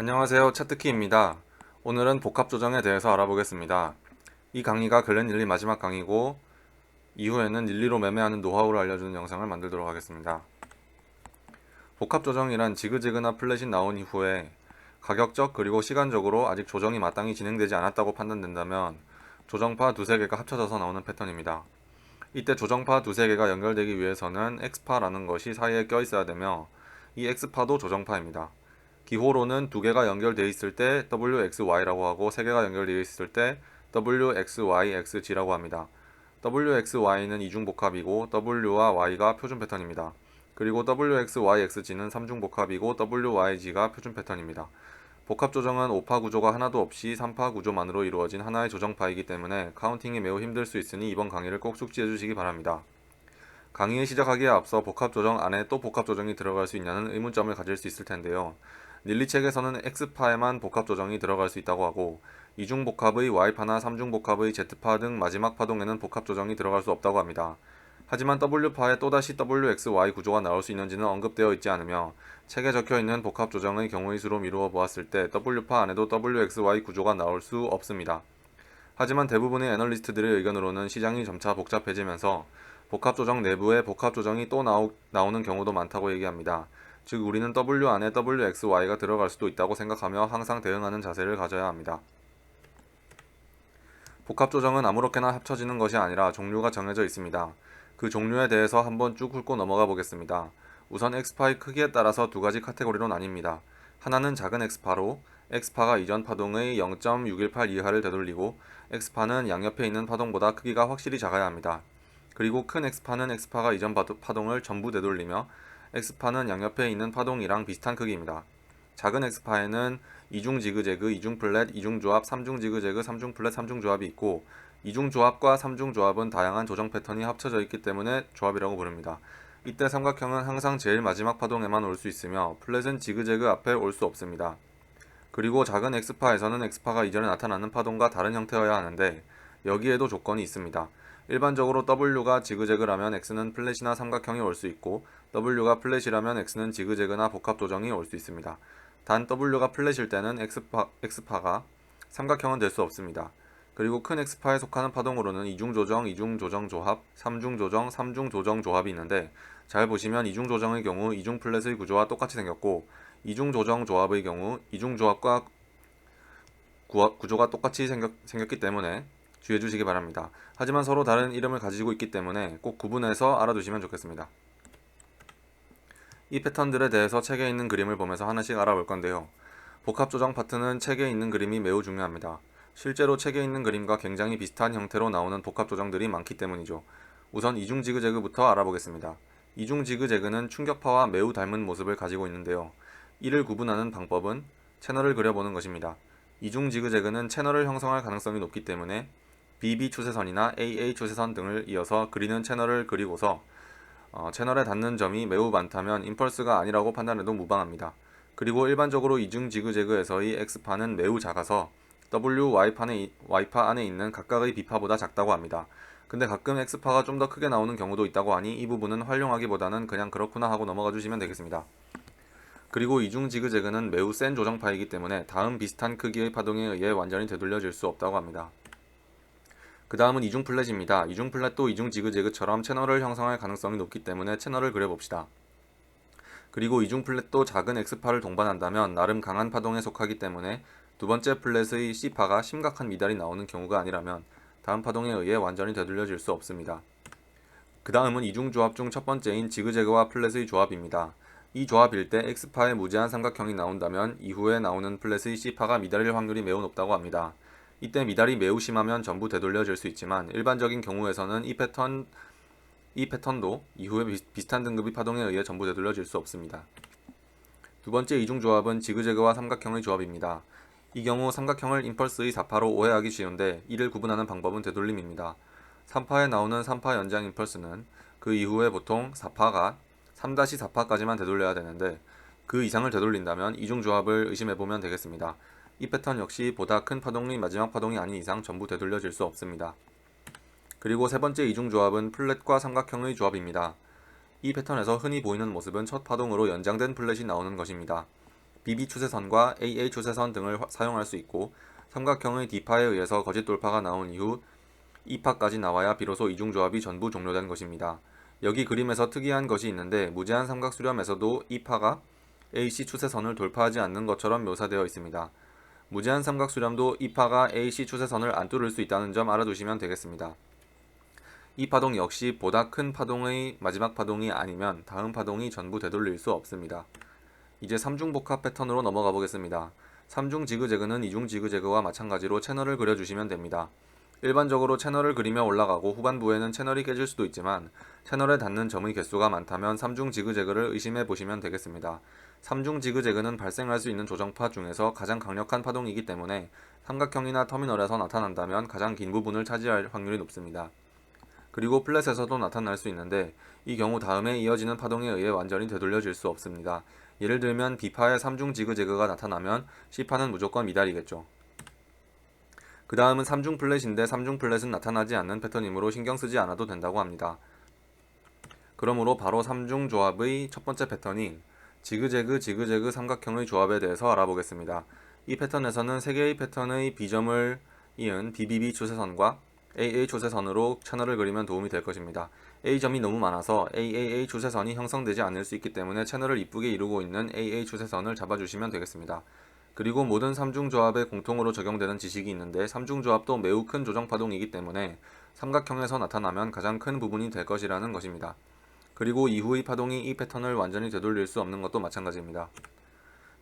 안녕하세요 차트키입니다. 오늘은 복합 조정에 대해서 알아보겠습니다. 이 강의가 글렌 릴리 마지막 강의고 이후에는 릴리로 매매하는 노하우를 알려주는 영상을 만들도록 하겠습니다. 복합 조정이란 지그재그나 플랫이 나온 이후에 가격적 그리고 시간적으로 아직 조정이 마땅히 진행되지 않았다고 판단된다면 조정파 두세 개가 합쳐져서 나오는 패턴입니다. 이때 조정파 두세 개가 연결되기 위해서는 X파라는 것이 사이에 껴 있어야 되며 이 X파도 조정파입니다. 기호로는 두 개가 연결되어 있을 때 WXY라고 하고 세 개가 연결되어 있을 때 WXYXG라고 합니다. WXY는 이중복합이고 W와 Y가 표준 패턴입니다. 그리고 WXYXG는 삼중복합이고 WYG가 표준 패턴입니다. 복합 조정은 5파 구조가 하나도 없이 3파 구조만으로 이루어진 하나의 조정파이기 때문에 카운팅이 매우 힘들 수 있으니 이번 강의를 꼭 숙지해 주시기 바랍니다. 강의를 시작하기에 앞서 복합 조정 안에 또 복합 조정이 들어갈 수 있냐는 의문점을 가질 수 있을 텐데요. 닐리 책에서는 X파에만 복합 조정이 들어갈 수 있다고 하고 이중 복합의 Y파나 삼중 복합의 Z파 등 마지막 파동에는 복합 조정이 들어갈 수 없다고 합니다. 하지만 W파에 또다시 WXY 구조가 나올 수 있는지는 언급되어 있지 않으며 책에 적혀 있는 복합 조정의 경우의 수로 미루어 보았을 때 W파 안에도 WXY 구조가 나올 수 없습니다. 하지만 대부분의 애널리스트들의 의견으로는 시장이 점차 복잡해지면서 복합 조정 내부에 복합 조정이 또 나오, 나오는 경우도 많다고 얘기합니다. 즉 우리는 W 안에 WXY가 들어갈 수도 있다고 생각하며 항상 대응하는 자세를 가져야 합니다. 복합 조정은 아무렇게나 합쳐지는 것이 아니라 종류가 정해져 있습니다. 그 종류에 대해서 한번 쭉 훑고 넘어가 보겠습니다. 우선 X파의 크기에 따라서 두 가지 카테고리로 나뉩니다. 하나는 작은 X파로 X파가 이전 파동의 0.618 이하를 되돌리고 X파는 양옆에 있는 파동보다 크기가 확실히 작아야 합니다. 그리고 큰 X파는 X파가 이전 파동을 전부 되돌리며 X파는 양옆에 있는 파동이랑 비슷한 크기입니다. 작은 X파에는 이중 지그재그, 이중 플랫, 이중 조합, 삼중 지그재그, 삼중 플랫, 삼중 조합이 있고 이중 조합과 삼중 조합은 다양한 조정 패턴이 합쳐져 있기 때문에 조합이라고 부릅니다. 이때 삼각형은 항상 제일 마지막 파동에만 올 수 있으며 플랫은 지그재그 앞에 올 수 없습니다. 그리고 작은 X파에서는 X파가 이전에 나타나는 파동과 다른 형태여야 하는데 여기에도 조건이 있습니다. 일반적으로 W가 지그재그라면 X는 플랫이나 삼각형이 올 수 있고 W가 플랫이라면 X는 지그재그나 복합 조정이 올 수 있습니다. 단 W가 플랫일 때는 X파, X파가 삼각형은 될 수 없습니다. 그리고 큰 X파에 속하는 파동으로는 이중 조정, 이중 조정 조합, 삼중 조정, 삼중 조정 조합이 있는데 잘 보시면 이중 조정의 경우 이중 플랫의 구조와 똑같이 생겼고 이중 조정 조합의 경우 이중 조합과 구조가 똑같이 생겼, 생겼기 때문에 주의해 주시기 바랍니다. 하지만 서로 다른 이름을 가지고 있기 때문에 꼭 구분해서 알아두시면 좋겠습니다. 이 패턴들에 대해서 책에 있는 그림을 보면서 하나씩 알아볼 건데요. 복합 조정 파트는 책에 있는 그림이 매우 중요합니다. 실제로 책에 있는 그림과 굉장히 비슷한 형태로 나오는 복합 조정들이 많기 때문이죠. 우선 이중 지그재그부터 알아보겠습니다. 이중 지그재그는 충격파와 매우 닮은 모습을 가지고 있는데요. 이를 구분하는 방법은 채널을 그려보는 것입니다. 이중 지그재그는 채널을 형성할 가능성이 높기 때문에 BB 추세선이나 AA 추세선 등을 이어서 그리는 채널을 그리고서 어, 채널에 닿는 점이 매우 많다면 임펄스가 아니라고 판단해도 무방합니다. 그리고 일반적으로 이중 지그재그에서의 X파는 매우 작아서 W, Y파는, Y파 안에 있는 각각의 B파보다 작다고 합니다. 근데 가끔 X파가 좀 더 크게 나오는 경우도 있다고 하니 이 부분은 활용하기보다는 그냥 그렇구나 하고 넘어가 주시면 되겠습니다. 그리고 이중 지그재그는 매우 센 조정파이기 때문에 다음 비슷한 크기의 파동에 의해 완전히 되돌려질 수 없다고 합니다. 그 다음은 이중 플랫입니다. 이중 플랫도 이중 지그재그처럼 채널을 형성할 가능성이 높기 때문에 채널을 그려봅시다. 그리고 이중 플랫도 작은 X파를 동반한다면 나름 강한 파동에 속하기 때문에 두 번째 플랫의 C파가 심각한 미달이 나오는 경우가 아니라면 다음 파동에 의해 완전히 되돌려질 수 없습니다. 그 다음은 이중 조합 중 첫 번째인 지그재그와 플랫의 조합입니다. 이 조합일 때 X파의 무제한 삼각형이 나온다면 이후에 나오는 플랫의 C파가 미달일 확률이 매우 높다고 합니다. 이때 미달이 매우 심하면 전부 되돌려질 수 있지만 일반적인 경우에서는 이 패턴 이 패턴도 이후에 비슷한 등급의 파동에 의해 전부 되돌려질 수 없습니다. 두 번째 이중 조합은 지그재그와 삼각형의 조합입니다. 이 경우 삼각형을 임펄스의 4파로 오해하기 쉬운데 이를 구분하는 방법은 되돌림입니다. 3파에 나오는 3파 연장 임펄스는 그 이후에 보통 4파가 3-4파까지만 되돌려야 되는데 그 이상을 되돌린다면 이중 조합을 의심해 보면 되겠습니다. 이 패턴 역시 보다 큰 파동이 마지막 파동이 아닌 이상 전부 되돌려질 수 없습니다. 그리고 세 번째 이중 조합은 플랫과 삼각형의 조합입니다. 이 패턴에서 흔히 보이는 모습은 첫 파동으로 연장된 플랫이 나오는 것입니다. BB 추세선과 AA 추세선 등을 화- 사용할 수 있고 삼각형의 D파에 의해서 거짓 돌파가 나온 이후 2파까지 나와야 비로소 이중 조합이 전부 종료된 것입니다. 여기 그림에서 특이한 것이 있는데 무제한 삼각 수렴에서도 2파가 AC 추세선을 돌파하지 않는 것처럼 묘사되어 있습니다. 무제한 삼각 수렴도 2파가 AC 추세선을 안 뚫을 수 있다는 점 알아두시면 되겠습니다. 이 파동 역시 보다 큰 파동의 마지막 파동이 아니면 다음 파동이 전부 되돌릴 수 없습니다. 이제 3중 복합 패턴으로 넘어가 보겠습니다. 3중 지그재그는 2중 지그재그와 마찬가지로 채널을 그려주시면 됩니다. 일반적으로 채널을 그리며 올라가고 후반부에는 채널이 깨질 수도 있지만 채널에 닿는 점의 개수가 많다면 3중 지그재그를 의심해 보시면 되겠습니다. 3중 지그재그는 발생할 수 있는 조정파 중에서 가장 강력한 파동이기 때문에 삼각형이나 터미널에서 나타난다면 가장 긴 부분을 차지할 확률이 높습니다. 그리고 플랫에서도 나타날 수 있는데 이 경우 다음에 이어지는 파동에 의해 완전히 되돌려질 수 없습니다. 예를 들면 B파에 3중 지그재그가 나타나면 C파는 무조건 미달이겠죠. 그 다음은 3중 플랫인데 3중 플랫은 나타나지 않는 패턴이므로 신경 쓰지 않아도 된다고 합니다. 그러므로 바로 3중 조합의 첫 번째 패턴인 지그재그 지그재그 삼각형의 조합에 대해서 알아보겠습니다. 이 패턴에서는 3개의 패턴의 B점을 이은 BBB 추세선과 AA 추세선으로 채널을 그리면 도움이 될 것입니다. A점이 너무 많아서 AAA 추세선이 형성되지 않을 수 있기 때문에 채널을 이쁘게 이루고 있는 AA 추세선을 잡아주시면 되겠습니다. 그리고 모든 3중 조합에 공통으로 적용되는 지식이 있는데 3중 조합도 매우 큰 조정 파동이기 때문에 삼각형에서 나타나면 가장 큰 부분이 될 것이라는 것입니다. 그리고 이후의 파동이 이 패턴을 완전히 되돌릴 수 없는 것도 마찬가지입니다.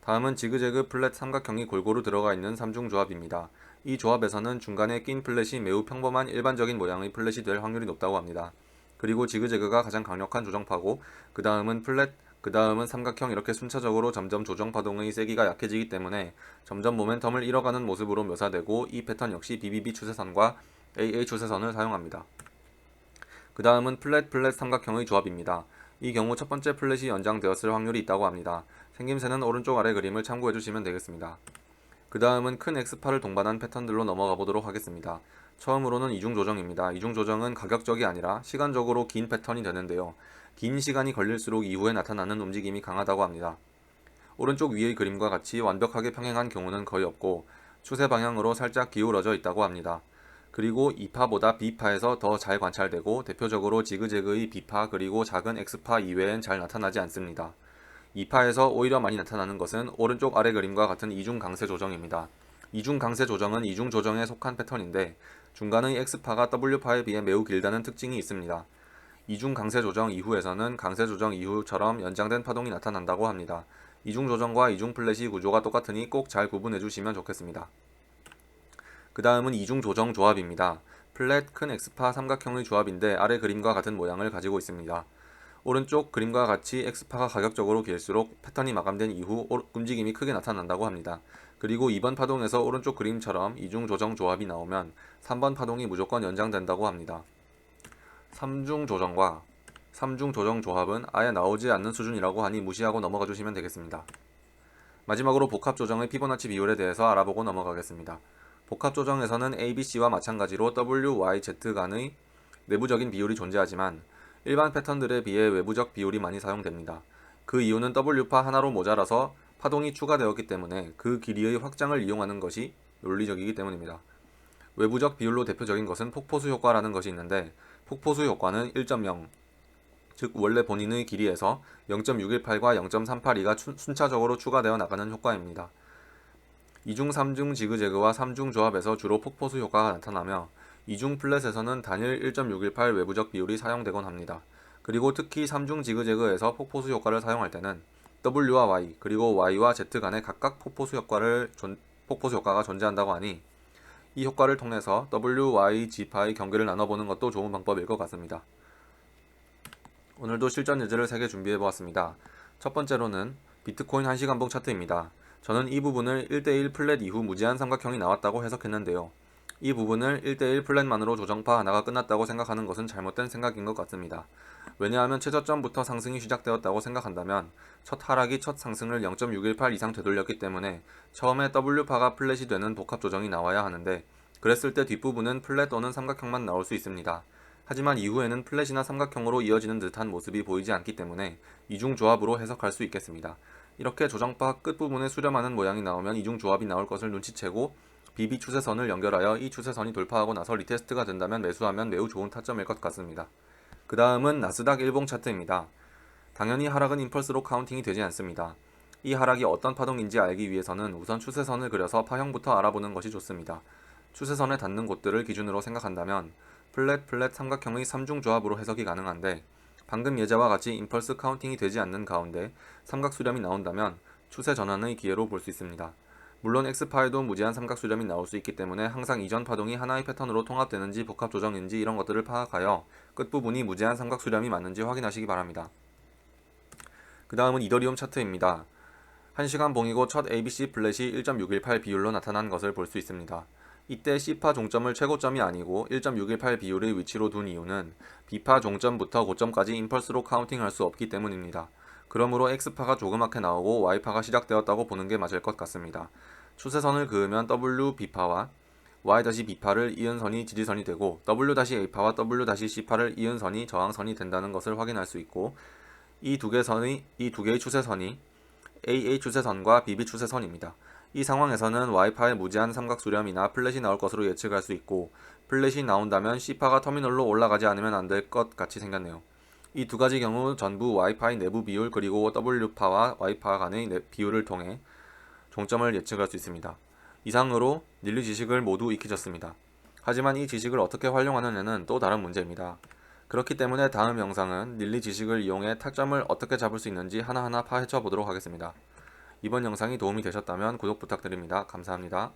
다음은 지그재그 플랫 삼각형이 골고루 들어가 있는 3중 조합입니다. 이 조합에서는 중간에 낀 플랫이 매우 평범한 일반적인 모양의 플랫이 될 확률이 높다고 합니다. 그리고 지그재그가 가장 강력한 조정파고 그 다음은 플랫, 그 다음은 삼각형 이렇게 순차적으로 점점 조정 파동의 세기가 약해지기 때문에 점점 모멘텀을 잃어가는 모습으로 묘사되고 이 패턴 역시 BBB 추세선과 AA 추세선을 사용합니다. 그 다음은 플랫 플랫 삼각형의 조합입니다. 이 경우 첫 번째 플랫이 연장되었을 확률이 있다고 합니다. 생김새는 오른쪽 아래 그림을 참고해 주시면 되겠습니다. 그 다음은 큰 X파를 동반한 패턴들로 넘어가 보도록 하겠습니다. 처음으로는 이중 조정입니다. 이중 조정은 가격적이 아니라 시간적으로 긴 패턴이 되는데요. 긴 시간이 걸릴수록 이후에 나타나는 움직임이 강하다고 합니다. 오른쪽 위의 그림과 같이 완벽하게 평행한 경우는 거의 없고 추세 방향으로 살짝 기울어져 있다고 합니다. 그리고 2파보다 B파에서 더 잘 관찰되고 대표적으로 지그재그의 B파 그리고 작은 X파 이외엔 잘 나타나지 않습니다. 2파에서 오히려 많이 나타나는 것은 오른쪽 아래 그림과 같은 이중 강세 조정입니다. 이중 강세 조정은 이중 조정에 속한 패턴인데 중간의 X파가 W파에 비해 매우 길다는 특징이 있습니다. 이중 강세 조정 이후에서는 강세 조정 이후처럼 연장된 파동이 나타난다고 합니다. 이중 조정과 이중 플랫이 구조가 똑같으니 꼭 잘 구분해 주시면 좋겠습니다. 그 다음은 이중 조정 조합입니다. 플랫 큰 X파 삼각형의 조합인데 아래 그림과 같은 모양을 가지고 있습니다. 오른쪽 그림과 같이 X파가 가격적으로 길수록 패턴이 마감된 이후 오- 움직임이 크게 나타난다고 합니다. 그리고 2번 파동에서 오른쪽 그림처럼 이중 조정 조합이 나오면 3번 파동이 무조건 연장된다고 합니다. 3중 조정과 3중 조정 조합은 아예 나오지 않는 수준이라고 하니 무시하고 넘어가 주시면 되겠습니다. 마지막으로 복합 조정의 피보나치 비율에 대해서 알아보고 넘어가겠습니다. 복합 조정에서는 ABC와 마찬가지로 W, Y, Z 간의 내부적인 비율이 존재하지만 일반 패턴들에 비해 외부적 비율이 많이 사용됩니다. 그 이유는 W파 하나로 모자라서 파동이 추가되었기 때문에 그 길이의 확장을 이용하는 것이 논리적이기 때문입니다. 외부적 비율로 대표적인 것은 폭포수 효과라는 것이 있는데 폭포수 효과는 1.0, 즉 원래 본인의 길이에서 0.618과 0.382가 순차적으로 추가되어 나가는 효과입니다. 2중 3중 지그재그와 3중 조합에서 주로 폭포수 효과가 나타나며 2중 플랫에서는 단일 1.618 외부적 비율이 사용되곤 합니다. 그리고 특히 3중 지그재그에서 폭포수 효과를 사용할 때는 W와 Y 그리고 Y와 Z 간에 각각 폭포수 효과를 존- 폭포수 효과가 존재한다고 하니 이 효과를 통해서 W, Y, G파의 경계를 나눠보는 것도 좋은 방법일 것 같습니다. 오늘도 실전 예제를 3개 준비해 보았습니다. 첫 번째로는 비트코인 1시간 봉 차트입니다. 저는 이 부분을 1대1 플랫 이후 무제한 삼각형이 나왔다고 해석했는데요. 이 부분을 1대1 플랫만으로 조정파 하나가 끝났다고 생각하는 것은 잘못된 생각인 것 같습니다. 왜냐하면 최저점부터 상승이 시작되었다고 생각한다면 첫 하락이 첫 상승을 0.618 이상 되돌렸기 때문에 처음에 W파가 플랫이 되는 복합 조정이 나와야 하는데 그랬을 때 뒷부분은 플랫 또는 삼각형만 나올 수 있습니다. 하지만 이후에는 플랫이나 삼각형으로 이어지는 듯한 모습이 보이지 않기 때문에 이중 조합으로 해석할 수 있겠습니다. 이렇게 조정파 끝부분에 수렴하는 모양이 나오면 이중 조합이 나올 것을 눈치채고 BB 추세선을 연결하여 이 추세선이 돌파하고 나서 리테스트가 된다면 매수하면 매우 좋은 타점일 것 같습니다. 그 다음은 나스닥 일봉 차트입니다. 당연히 하락은 임펄스로 카운팅이 되지 않습니다. 이 하락이 어떤 파동인지 알기 위해서는 우선 추세선을 그려서 파형부터 알아보는 것이 좋습니다. 추세선에 닿는 곳들을 기준으로 생각한다면 플랫 플랫 삼각형의 3중 조합으로 해석이 가능한데 방금 예제와 같이 임펄스 카운팅이 되지 않는 가운데 삼각 수렴이 나온다면 추세 전환의 기회로 볼 수 있습니다. 물론 X파에도 무제한 삼각 수렴이 나올 수 있기 때문에 항상 이전 파동이 하나의 패턴으로 통합되는지 복합 조정인지 이런 것들을 파악하여 끝부분이 무제한 삼각 수렴이 맞는지 확인하시기 바랍니다. 그 다음은 이더리움 차트입니다. 1시간 봉이고 첫 ABC 플랫이 1.618 비율로 나타난 것을 볼 수 있습니다. 이때 C파 종점을 최고점이 아니고 1.618 비율의 위치로 둔 이유는 B파 종점부터 고점까지 임펄스로 카운팅할 수 없기 때문입니다. 그러므로 X파가 조그맣게 나오고 Y파가 시작되었다고 보는 게 맞을 것 같습니다. 추세선을 그으면 WB파와 Y-B파를 이은 선이 지지선이 되고 W-A파와 W-C파를 이은 선이 저항선이 된다는 것을 확인할 수 있고 이 두 개의 추세선이 AA 추세선과 BB 추세선입니다. 이 상황에서는 Y파의 무제한 삼각 수렴이나 플랫이 나올 것으로 예측할 수 있고 플랫이 나온다면 C파가 터미널로 올라가지 않으면 안 될 것 같이 생겼네요. 이 두 가지 경우 전부 Y파의 내부 비율 그리고 W파와 Y파 간의 내- 비율을 통해 종점을 예측할 수 있습니다. 이상으로 닐리 지식을 모두 익히셨습니다. 하지만 이 지식을 어떻게 활용하느냐는 또 다른 문제입니다. 그렇기 때문에 다음 영상은 닐리 지식을 이용해 타점을 어떻게 잡을 수 있는지 하나하나 파헤쳐 보도록 하겠습니다. 이번 영상이 도움이 되셨다면 구독 부탁드립니다. 감사합니다.